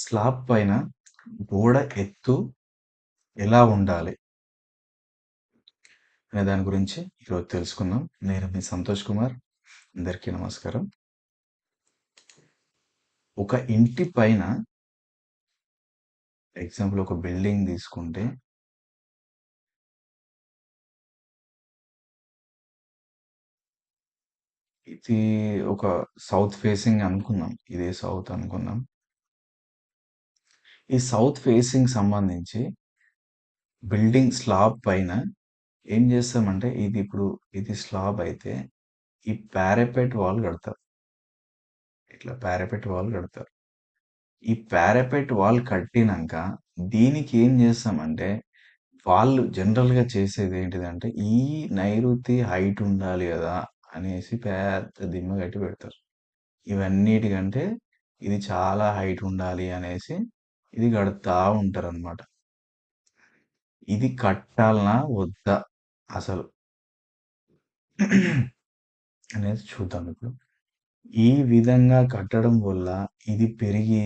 Slab పైన గోడ ఎత్తు ఎలా ఉండాలి? అనే దాని గురించి ఈరోజు తెలుసుకుందాం. నేను మీ సంతోష్ కుమార్. అందరికీ నమస్కారం. ఒక ఇంటి పైన ఎగ్జాంపుల్ ఒక బిల్డింగ్ తీసుకుంటే ఇది ఒక సౌత్ ఫేసింగ్ అనుకుందాం. ఇదే సౌత్ అనుకుందాం. ఈ సౌత్ ఫేసింగ్ సంబంధించి బిల్డింగ్ స్లాబ్ పైన ఏం చేస్తామంటే ఇది ఇప్పుడు ఇది స్లాబ్ అయితే ఈ ప్యారపెట్ వాల్ కడతారు. ఇట్లా ప్యారపెట్ వాల్ కడతారు. ఈ పారాపెట్ వాల్ కట్టినాక దీనికి ఏం చేస్తామంటే వాళ్ళు జనరల్‌గా చేసేది ఏంటిదంటే ఈ నైరుతి హైట్ ఉండాలి కదా అనేసి పెద్ద దిమ్మ కట్టి పెడతారు. ఇవన్నిటికంటే ఇది చాలా హైట్ ఉండాలి అనేసి ఇది కడతా ఉంటారనమాట. ఇది కట్టాలనా? వద్దా? అసలు? అనేది చూద్దాం ఇప్పుడు. ఈ విధంగా కట్టడం వల్ల ఇది పెరిగి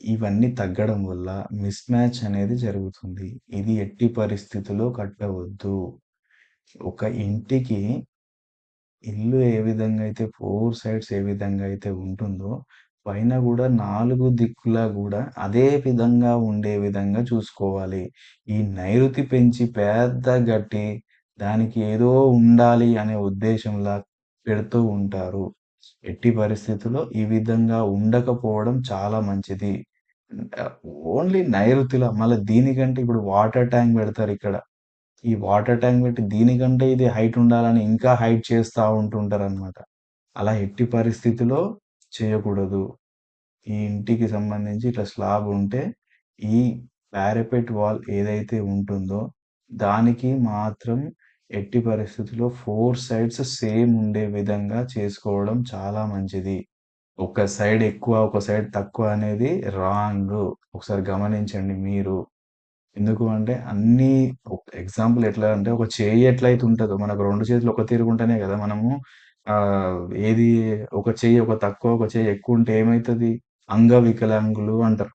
ఇవన్నీ తగ్గడం వల్ల మిస్ మ్యాచ్ అనేది జరుగుతుంది. ఇది ఎట్టి పరిస్థితుల్లో కట్టవద్దు. ఒక ఇంటికి ఇల్లు ఏ విధంగా అయితే ఫోర్ సైడ్స్ ఏ విధంగా అయితే ఉంటుందో, పైన కూడా నాలుగు దిక్కులా కూడా అదే విధంగా ఉండే విధంగా చూసుకోవాలి. ఈ నైరుతి పెంచి పెద్ద గట్టి దానికి ఏదో ఉండాలి అనే ఉద్దేశంలా పెడుతూ ఉంటారు. ఎట్టి పరిస్థితుల్లో ఈ విధంగా ఉండకపోవడం చాలా మంచిది. ఓన్లీ నైరుతిలో మళ్ళీ దీనికంటే ఇప్పుడు వాటర్ ట్యాంక్ పెడతారు ఇక్కడ ఈ వాటర్ ట్యాంక్ పెట్టి దీనికంటే ఇది హైట్ ఉండాలని ఇంకా హైట్ చేస్తూ ఉంటుంటారు అనమాట అలా ఎట్టి పరిస్థితిలో చేయకూడదు. ఈ ఇంటికి సంబంధించి ఇట్లా స్లాబ్ ఉంటే ఈ పారాపెట్ వాల్ ఏదైతే ఉంటుందో దానికి మాత్రం ఎట్టి పరిస్థితిలో ఫోర్ సైడ్స్ సేమ్ ఉండే విధంగా చేసుకోవడం చాలా మంచిది. ఒక సైడ్ ఎక్కువ, ఒక సైడ్ తక్కువ అనేది రాంగ్ ఒకసారి గమనించండి మీరు. ఎందుకు అంటే అన్నీ ఎగ్జాంపుల్ ఎట్లా అంటే ఒక చేయి ఎట్లయితే ఉంటుందో మనకు రెండు చేతులు ఒక తిరుగుంటేనే కదా మనము ఆహ్, ఏది ఒక చెయ్యి ఒక తక్కువ, ఒక చెయ్యి ఎక్కువుంటే ఏమైతది? అంగవికలాంగులు అంటారు.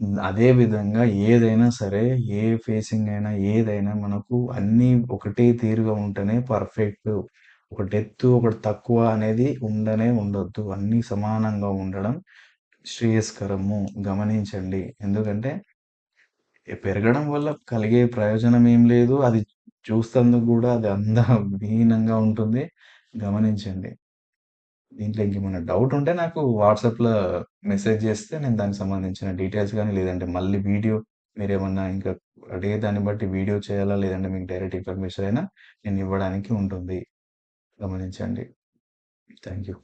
హ్మ్. అదే విధంగా ఏదైనా సరే, ఏ ఫేసింగ్ అయినా, ఏదైనా మనకు అన్నీ ఒకటే తీరుగా ఉంటేనే పర్ఫెక్ట్ ఒకటి ఎత్తు, ఒకటి తక్కువ అనేది ఉండనే ఉండొద్దు. అన్నీ సమానంగా ఉండడం శ్రేయస్కరము. గమనించండి. ఎందుకంటే పెరగడం వల్ల కలిగే ప్రయోజనం ఏం లేదు. అది చూస్తందుకు గూడా అది అందహీనంగా ఉంటుంది. గమనించండి. దీంట్లో ఇంకేమైనా డౌట్ ఉంటే నాకు వాట్సాప్‌లో మెసేజ్ చేస్తే నేను దానికి సంబంధించిన డీటెయిల్స్ గాని, లేదంటే మళ్ళీ వీడియో మీరేమన్నా ఇంకా అడిగే దాన్ని బట్టి వీడియో చేయాలా? లేదంటే మీకు డైరెక్ట్ ఇన్ఫర్మేషన్ అయినా నేను ఇవ్వడానికి ఉంటుంది. గమనించండి. Thank you.